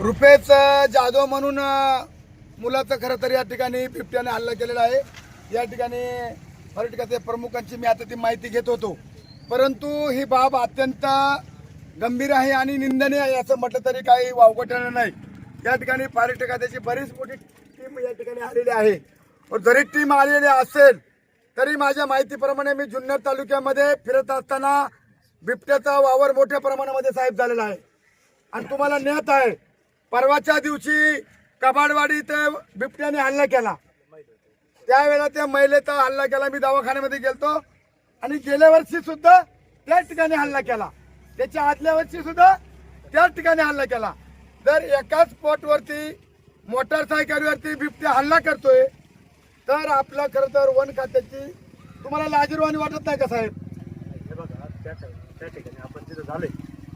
रुपेच जाधव म्हणून मुलाचं खरं तर या ठिकाणी बिबट्याने हल्ला केलेला आहे. या ठिकाणी पर्यटकाचे प्रमुखांची मी आता ती माहिती घेत होतो. परंतु ही बाब अत्यंत गंभीर आहे आणि निंदनीय आहे असं म्हटलं तरी काही वावगटणं नाही. या ठिकाणी पर्यटक बरीच मोठी टीम या ठिकाणी आलेली आहे. व जरी टीम आलेली असेल तरी माझ्या माहितीप्रमाणे मी जुन्नर तालुक्यामध्ये फिरत असताना बिबट्याचा वावर मोठ्या प्रमाणामध्ये साहेब झालेला आहे. आणि तुम्हाला ज्ञात आहे परवाच्या दिवशी कबाडवाडीत बिबट्याने हल्ला केला. त्यावेळेला त्या महिलेचा हल्ला केला. मी दवाखान्यामध्ये गेलतो. आणि गेल्या वर्षी सुद्धा त्याच ठिकाणी हल्ला केला. त्याच्या आदल्या वर्षी सुद्धा त्याच ठिकाणी हल्ला केला. जर एकाच स्पॉटवरती मोटारसायकलवरती बिबट्या हल्ला करतोय तर आपलं खरं तर वन खात्याची तुम्हाला लाजीरवाणी वाटत नाही का साहेब? हे बघा त्या ठिकाणी त्या ठिकाणी आपण जिथं झालंय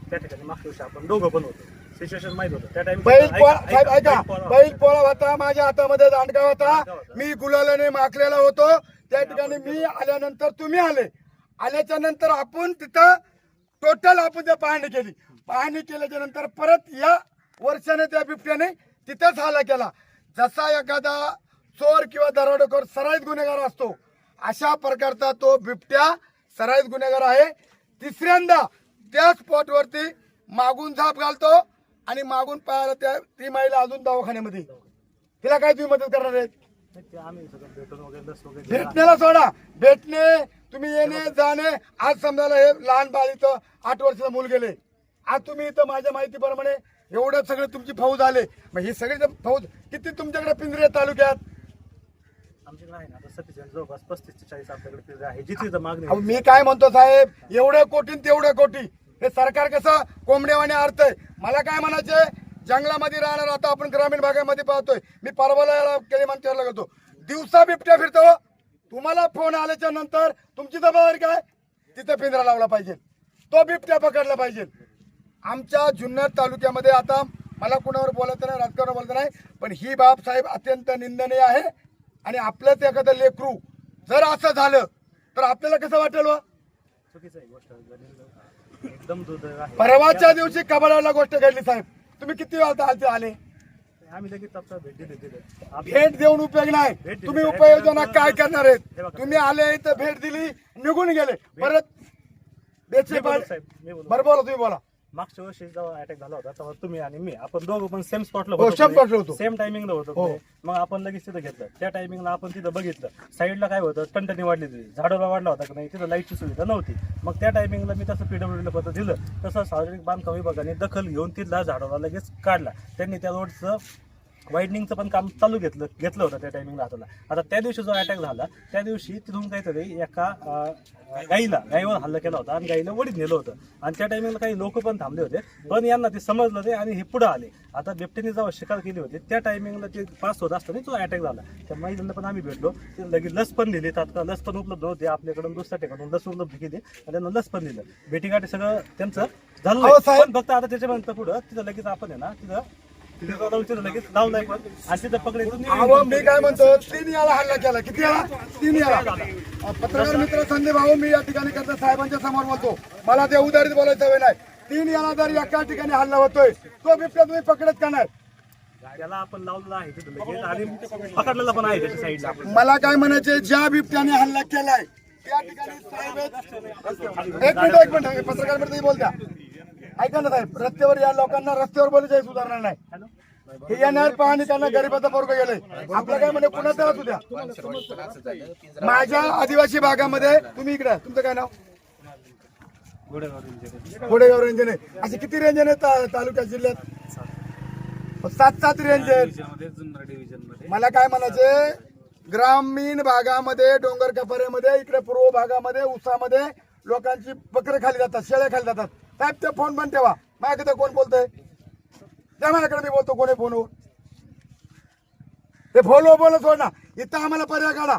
त्या ठिकाणी मागच्या आपण दोघं पण होतो. सिच्युएशन माहीत होतं. त्या टाइम बैल पोळा साहेब ऐका. बैल पोळा होता. माझ्या हातामध्ये दांडगा होता. मी गुलालाने माखलेला होतो. त्या ठिकाणी मी आल्यानंतर तुम्ही आले. आल्याच्यानंतर आपण तिथं टोटल आपण त्या पाहणी केली. पाहणी केल्याच्यानंतर परत या वर्षाने त्या बिबट्याने तिथंच हल्ला केला. जसा एखादा चोर किंवा दरोडेखोर सराईत गुन्हेगार असतो अशा प्रकारचा तो बिबट्या सराईत गुन्हेगार आहे. तिसऱ्यांदा त्या स्पॉटवरती मागून झाप घालतो. आणि मागून पाहायला त्या ती महिला अजून दवाखान्यामध्ये. तिला काय तुम्ही मदत करणार आहेत? भेटण्याला सोडा. भेटणे तुम्ही येणे जाणे. आज समजायला हे लहान बाळ इथं आठ वर्षाचं मूल गेले. आज तुम्ही इथं माझ्या माहितीप्रमाणे एवढं सगळे तुमची फौज आले. मग ही सगळी फौज किती तुमच्याकडे पिंजरे तालुक्यात? जवळपास पस्तीस ते चाळीस आपल्याकडे पिल्ले आहे जिथे मागणी मी काय म्हणतो साहेब एवढं कोटी न तेवढं कोटी. हे सरकार कसं कोंबड्यावाने अर्थ आहे मला काय म्हणायचे जंगलामध्ये राहणार आता आपण ग्रामीण भागामध्ये पाहतोय. मी परवाला याला केळीमांच्याला गेलो दिवसा बिबट्या फिरतो हो. तुम्हाला फोन आल्याच्यानंतर तुमची जबाबदारी काय? तिथे पिंजरा लावला पाहिजे. तो बिबट्या पकडला पाहिजे. आमच्या जुन्नर तालुक्यामध्ये आता मला कुणावर बोलायचं नाही राजकारण बोलत नाही पण ही बाब साहेब अत्यंत निंदनीय आहे. आणि आपलंच एखादं लेकरू जर असं झालं तर आपल्याला कसं वाटेल हो? एकदम दूध आहे. परवाच्या दिवशी कबड्याला गोष्ट घडली साहेब. तुम्ही किती वेळा आले? आम्ही लगेच भेट दिली भेट देऊन उपयोग नाही. भेट दिली. तुम्ही उपाययोजना काय करणार हे आहेत बघा. तुम्ही आले तर भेट दिली निघून गेले. परत बेचे मी साहेब, मी. बरं बोला तुम्ही बोला. मागच्या वर्षी जेव्हा अटॅक झाला होता तेव्हा तुम्ही आणि मी आपण दोघं पण सेम स्पॉटला हो, same spot ला होतो. सेम टायमिंगला होतो हो. पुढे. मग आपण लगेच तिथं घेतलं त्या टायमिंगला आपण तिथं बघितलं साईडला काय होतं टंटनी वाढली होती झाडाला वाढला होता का नाही तिथं लाईटची सुविधा नव्हती मग त्या टायमिंगला मी तसं पीडब्ल्यूडीला पत्र दिलं तसं सार्वजनिक बांधकाम विभागाने दखल घेऊन तिथला झाडाला लगेच काढला त्यांनी त्या रोडचं वाईडनिंगचं पण काम चालू घेतलं घेतलं होतं त्या टायमिंगला हाताला. आता त्या दिवशी जो अटॅक झाला त्या दिवशी तिथून काहीतरी एका गाईला गाईवर हल्ला केला होता आणि गाईला वडीत नेलं होतं. आणि त्या टायमिंगला काही लोक पण थांबले होते. पण यांना ते समजलं ते आणि हे पुढे आले. आता बिबट्याने जेव्हा शिकार केली होती त्या टायमिंगला ते पास होत असताना तो अटॅक झाला त्या महिलांना पण आम्ही भेटलो. ते लगेच लस पण दिली तात्काळ लस पण उपलब्ध होते. आपल्याकडून दुसऱ्या ठिकाणून लस उपलब्ध केली आणि त्यांना लस पण दिलं. भेटीगाठी सगळं त्यांचं झालं. फक्त आता त्याच्यानंतर पुढं तिथं लगेच आपण आहे ना तिथं पण आणि तिथं पकडायचं अहो मी काय म्हणतो तीन याला हल्ला केला. किती याला? तीन याला. पत्रकार मित्र संदीप भाऊ मी या ठिकाणी करता साहेबांच्या समोर बोलतो. मला ते उदाहरित बोलायचं वेळ नाही. तीन याला जर एका ठिकाणी हल्ला होतोय तो बिबट्या तुम्ही पकडत का नाही? त्याला आपण लावलेला आहे तिथं लगेच. आणि पकडलेला पण आहे त्याच्या साईडला मला काय म्हणायचे ज्या बिबट्याने हल्ला केलाय त्या ठिकाणी साहेब आहेत. एक मिनिट एक मिनिट पत्रकार मित्र बोलत्या. ऐका ना साहेब रस्त्यावर या लोकांना रस्त्यावर बोलायचं सुधारणार नाही. हे येणार पाहणी त्यांना गरीबाचा पोरग गेलंय आपलं काय म्हणे पुन्हा त्याला उद्या माझ्या आदिवासी भागामध्ये तुम्ही इकडे तुमचं काय नाव? गोडेगाव रेंजन आहे असे किती रेंजन आहे तालुक्यात जिल्ह्यात? सात सात रेंज आहेत. मला काय म्हणायचे ग्रामीण भागामध्ये डोंगर कपाऱ्यामध्ये इकडे पूर्व भागामध्ये उसामध्ये लोकांची बकरे खाली जातात शेळ्या खाली जातात. साहेब ते फोन पण ठेवा. माझ्याकडे कोण बोलतंय? त्या माझ्याकडे मी बोलतो कोणी फोनवर. ते फोनवर बोलत सोड ना. इथं आम्हाला पर्याय काढा.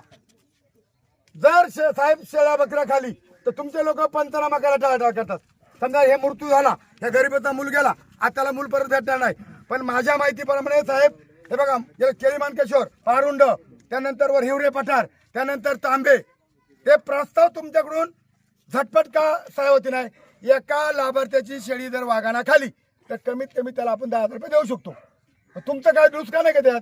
जर शे- साहेब शेळ्या बकऱ्या खाली तर तुमचे लोक पंचनामा करायला टाळाटाळ करतात. समजा हे मृत्यू झाला या गरीबाचा मूल गेला आता त्याला मूल परत भेटणार नाही. पण माझ्या माहितीप्रमाणे साहेब हे बघा केळी मानकेश्वर पारुंड त्यानंतर वर हिवरे पठार त्यानंतर तांबे. ते प्रस्ताव तुमच्याकडून झटपट का सहाय्य होती नाही? एका लाभार्थ्याची शेळी जर वाघाना खाली तर कमीत कमी त्याला आपण दहा हजार रुपये देऊ शकतो. तुमचं काय दुसरा नाही का त्यात?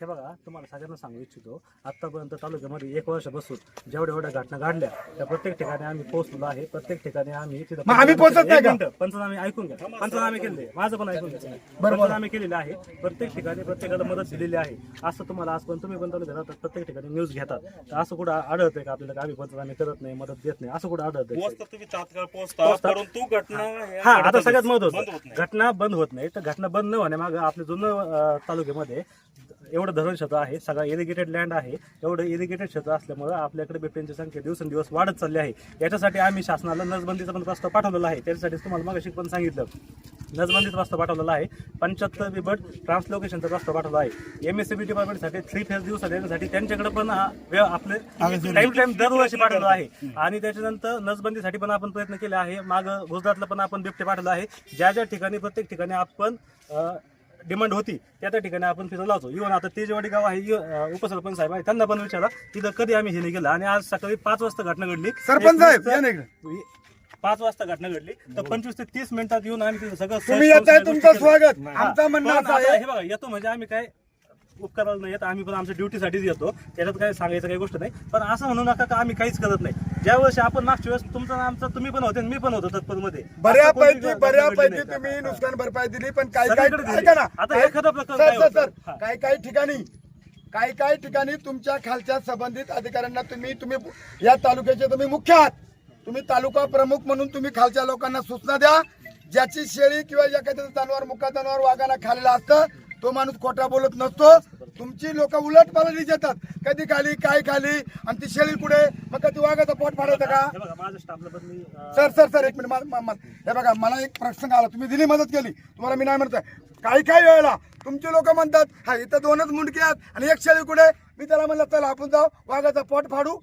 हे बघा तुम्हाला सगळ्यांना सांगू इच्छितो आतापर्यंत तालुक्यामध्ये एक वर्षापासून जेवढ्या एवढ्या घटना घडल्या त्या प्रत्येक ठिकाणी आम्ही पोहोचलो आहे प्रत्येक ठिकाणी आम्ही तिथं मग आम्ही पोहोचत नाही का? पंचनामे ऐकून घ्या पंचनामे केले माझं पण ऐकून घ्या बरोबर. पंचनामे केलेले आहे प्रत्येक ठिकाणी प्रत्येकाला मदत दिलेली आहे असं तुम्हाला आज पण तुम्ही पण तालुक्यात राहतात, प्रत्येक ठिकाणी न्यूज घेतात तर असं कुठं आढळतंय का आपल्याला का आम्ही पंचनामे करत नाही मदत देत नाही असं कुठं आढळतंय पोहोचता तुम्ही तात्काळ पोहोचता पोहोचता. परंतु घटना ह्या हा आता. सगळ्यात बंद होत महत्वाचं नाही. घटना बंद होत नाही तर घटना बंद न होण्यामागं आपल्या जुनं अं, तालुक्यामध्ये एवढं धरण क्षेत्र आहे सगळं इरिगेटेड लँड आहे एवढं इरिगेटेड क्षेत्र असल्यामुळे आपल्याकडे बिबट्यांची संख्या दिवसेंदिवस वाढत चालली आहे. याच्यासाठी आम्ही शासनाला नसबंदीचा पण प्रस्ताव पाठवलेला आहे. त्याच्यासाठी तुम्हाला मग पण सांगितलं. नसबंदीचा प्रस्ताव पाठवलेला आहे. पंच्याहत्तर बिबट ट्रान्सलोकेशनचा प्रस्ताव पाठवला आहे. एम एस सी बी डिपार्टमेंटसाठी थ्री फेज दिवसात येण्यासाठी त्यांच्याकडे पण हा वेळ आपले टाइम टाइम दरवर्षी पाठवलं आहे. आणि त्याच्यानंतर नसबंदीसाठी पण आपण प्रयत्न केले आहे. माग गुजरातला पण आपण बिबटे पाठवलं आहे. ज्या ज्या ठिकाणी प्रत्येक ठिकाणी आपण डिमांड होती त्या त्या ठिकाणी आपण तिथं लावतो. इव्हन आता तेजवाडी गाव आहे उपसरपंच साहेब आहे त्यांना पण विचारा तिथं कधी आम्ही हे नाही केलं. आणि आज सकाळी पाच वाजता घटना घडली. सरपंच साहेब या. पाच वाजता घटना घडली. तर पंचवीस ते तीस मिनिटात येऊन आम्ही तिथं सगळं तुम्ही येत आहे तुमचं स्वागत. म्हणणं पण असं आता आहे. हे बघा येतो म्हणजे आम्ही काय उपकाराला नाही येत आम्ही पण आमच्या ड्युटीसाठीच येतो. त्याच्यात काय सांगायचं काही गोष्ट नाही. पण असं म्हणू नका का आम्ही काहीच करत नाही. ज्या वर्षी आपण मागच्या वेळेस तुमचं आणि आमचं तुम्ही पण होते आणि मी पण होतो तत्परमध्ये. बऱ्यापैकी बऱ्यापैकी तुम्ही नुकसान भरपाई दिली पण काही काही. ऐका ना. आता काही- एखादा प्रकार सर काय सर होतं? सर. हा. काही काही ठिकाणी काही काही ठिकाणी तुमच्या खालच्या संबंधित अधिकाऱ्यांना तुम्ही तुम्ही या तालुक्याचे तुम्ही मुख्य आहात. तुम्ही तालुका प्रमुख म्हणून तुम्ही खालच्या लोकांना सूचना द्या. ज्याची शेळी किंवा एखाद्या जनावर मुका जनावर वाघाला खाल्लेला असतं तो माणूस खोटा बोलत नसतो. तुमची लोक उलट पालट देतात कधी खाली काय खाली आणि ती शेळी कुठे? मग कधी वाघाचं पोट फाडायचं का? सर सर सर एक मिनिट हे बघा मला एक प्रश्न आला. तुम्ही दिली मदत केली. तुम्हाला मी नाही म्हणतोय काही काही वेळेला तुमचे लोक म्हणतात हा इथं दोनच मुंडके आहेत आणि एक शेळी कुठे? मी त्याला म्हणलं चला आपण जाऊ. वाघाचा पोट फाडू.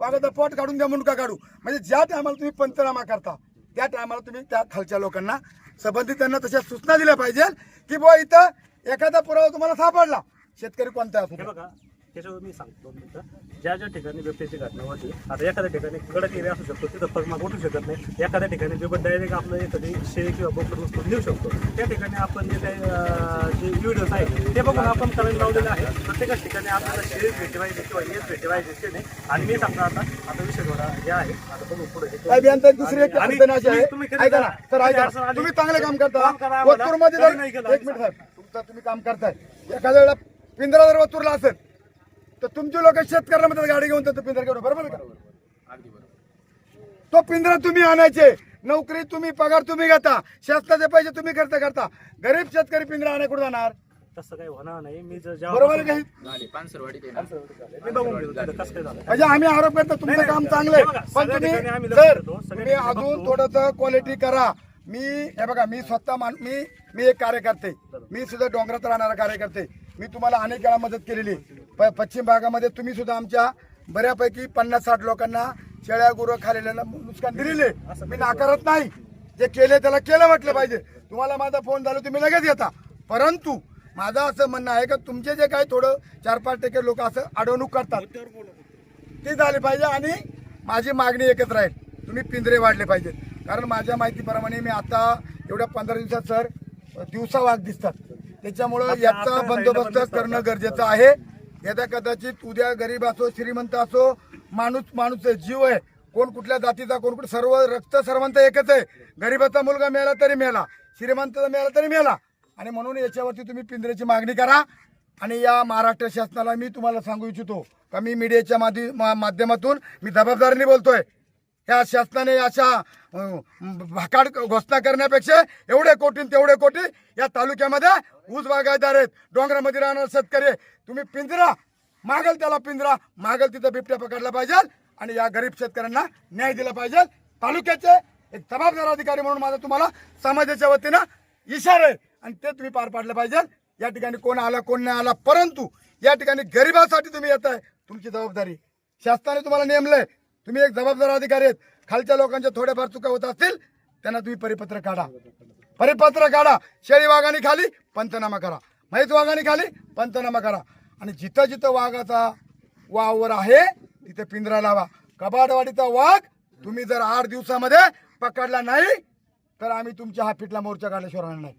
वाघाचा पोट काढून द्या मुंडका काढू. म्हणजे ज्या टायमाला तुम्ही पंचनामा करता त्या टायमाला तुम्ही त्या खालच्या लोकांना संबंधित त्यांना तशा सूचना दिल्या पाहिजे की बुवा इथं एखादा पुरावा तुम्हाला सापडला. शेतकरी कोणता असू हे. बघा त्याच्यावर मी सांगतो दोन मिनिटं ज्या ज्या ठिकाणी बिबट्याची घटना होती आता एखाद्या ठिकाणी कडक एरिया असू शकतो तिथं फरमाग उठू शकत नाही. एखाद्या ठिकाणी बिबट डायरेक्ट आपलं एखादी शेळी किंवा बोकड उचलून नेऊ शकतो. त्या ठिकाणी आपण जे काही अं, जे व्हिडिओज आहे ते बघून आपण करायला लावलेलं आहे. प्रत्येकच ठिकाणी आपल्याला शेळीच भेटी पाहिजे किंवा हेच भेटी पाहिजे ते नाही. आणि मी सांगतो आता आता विषय थोडा हे आहे. आता बघू पुढे हे- साहेब यांचा एक दुसरी एक आणि अडचण अशी आहे. तुम्ही- तुम्ही ऐका ना ऐका तुम्ही चांगले काम करता. काम करा आम्हाला. नाही केलं एक मिनिट साहेब तुमचं तुम्ही काम करताय. एखाद्या वेळेला पिंजरा जर वतुरला असेल तर तुमचे लोक शेतकऱ्याला म्हणतात गाडी घेऊन तर पिंजरा घेऊन. बरोबर तो पिंजरा तुम्ही आणायचे. नोकरी तुम्ही पगार तुम्ही घेता. शासनाचे पैसे तुम्ही खर्च करता. गरीब शेतकरी पिंजरा आणाय कुठे जाणार? तसं काही होणार नाही. मी बरोबर काही म्हणजे आम्ही आरोप करतो तुमचं काम. चांगलं हे आहे पण तुम्ही सर अजून. थोडस क्वालिटी करा. मी हे बघा मी स्वतः मान मी मी एक कार्यकर्ते. मी सुद्धा डोंगरात राहणारा कार्यकर्ते. मी तुम्हाला अनेक वेळा मदत केलेली. प- पश्चिम भागामध्ये तुम्ही सुद्धा आमच्या बऱ्यापैकी पन्नास साठ लोकांना शेळ्या गुरं खालेल्या नुकसान दिलेले. मी नाकारत नाही. जे केले त्याला केलं म्हटलं पाहिजे. तुम्हाला माझा फोन झाला तुम्ही लगेच येता. परंतु माझं असं म्हणणं आहे का तुमचे जे काही थोडं चार पाच टक्के लोक असं अडवणूक करतात ते झाली पाहिजे आणि माझी मागणी एकच राहील. तुम्ही पिंजरे वाढले पाहिजेत. कारण माझ्या माहितीप्रमाणे मी आता एवढ्या पंधरा दिवसात सर दिवसा वाघ दिसतात. त्याच्यामुळं याचा बंदोबस्त करणं गरजेचं आहे. यदा कदाचित उद्या गरीब असो श्रीमंत असो माणूस माणूस आहे, जीव आहे. कोण कुठल्या जातीचा कोण कुठे सर्व रक्त सर्वांचं एकच आहे. गरीबाचा मुलगा मेला तरी मेला श्रीमंताचा मेला तरी मेला आणि म्हणून याच्यावरती तुम्ही पिंजऱ्याची मागणी करा. आणि या महाराष्ट्र शासनाला मी तुम्हाला सांगू इच्छितो का मी मीडियाच्या माध्यमातून मी जबाबदारीने बोलतोय. या शासनाने अशा भाकाड घोषणा करण्यापेक्षा एवढे कोटी तेवढे कोटी या तालुक्यामध्ये ऊस बागायदार आहेत. डोंगरामध्ये राहणारे शेतकरी आहे. तुम्ही पिंजरा मागल त्याला पिंजरा मागल तिथं बिबट्या पकडला पाहिजे आणि या गरीब शेतकऱ्यांना न्याय दिला पाहिजे. तालुक्याचे एक जबाबदार अधिकारी म्हणून माझा तुम्हाला समाजाच्या वतीनं इशारा आहे. आणि ते तुम्ही पार पाडलं पाहिजे. या ठिकाणी कोण आला कोण नाही आला परंतु या ठिकाणी गरिबासाठी तुम्ही येत आहे तुमची जबाबदारी. शासनाने तुम्हाला नेमलंय. तुम्ही एक जबाबदार अधिकारी आहेत. खालच्या लोकांच्या थोड्याफार चुका होत असतील त्यांना तुम्ही परिपत्र काढा. परिपत्र काढा. शेळी वाघाने खाली पंचनामा करा. म्हैस वाघाने खाली पंचनामा करा. आणि जिथं जिथं वाघाचा वावर आहे तिथे पिंजरा लावा. कबाडवाडीचा वाघ तुम्ही जर आठ दिवसामध्ये पकडला नाही तर आम्ही तुमच्या हा पिठला मोर्चा काढल्याशिवाय राहणार नाही.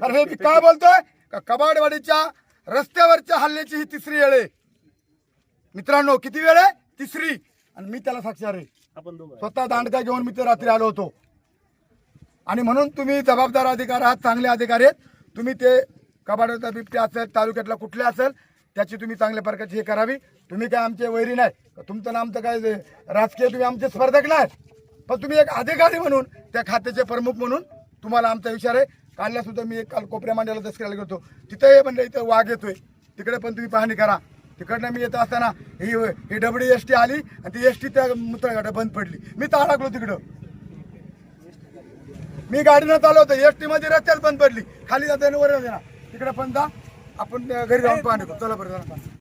कारण हे मी काय बोलतोय? का कबाडवाडीच्या रस्त्यावरच्या हल्ल्याची ही तिसरी वेळ आहे. मित्रांनो किती वेळ आहे? तिसरी. आणि मी त्याला साक्षर आहे. आपण दोघं स्वतः दांडका घेऊन मी ते रात्री आलो होतो. आणि म्हणून तुम्ही जबाबदार अधिकार आहात चांगले अधिकारी आहेत. तुम्ही ते कबाडाचा बिबटे असेल तालुक्यातला कुठले असेल त्याची तुम्ही चांगल्या प्रकारची हे करावी. तुम्ही काय आमचे वैरी नाही. तुमचं नाम तर काय जे राजकीय तुम्ही आमचे स्पर्धक नाही. पण तुम्ही एक अधिकारी म्हणून त्या खात्याचे प्रमुख म्हणून तुम्हाला आमचा विचार आहे. काढला सुद्धा मी एक काल कोपऱ्या मांड्याला दसऱ्याला गेलो तिथे म्हणलं इथं वाघ येतोय. तिकडे पण तुम्ही पाहणी करा. तिकडनं मी येत असताना ही ही डबडी एस टी आली आणि ती एस टी त्या मुतळघाटा बंद पडली. मी तर अडकलो तिकडं. मी गाडीनं चालवतो होतो. एस टी मध्ये रस्त्यात बंद पडली. खाली जाताना वर जाते ना तिकडे पण जा. आपण घरी जाऊन पाहणी चला बरं जरा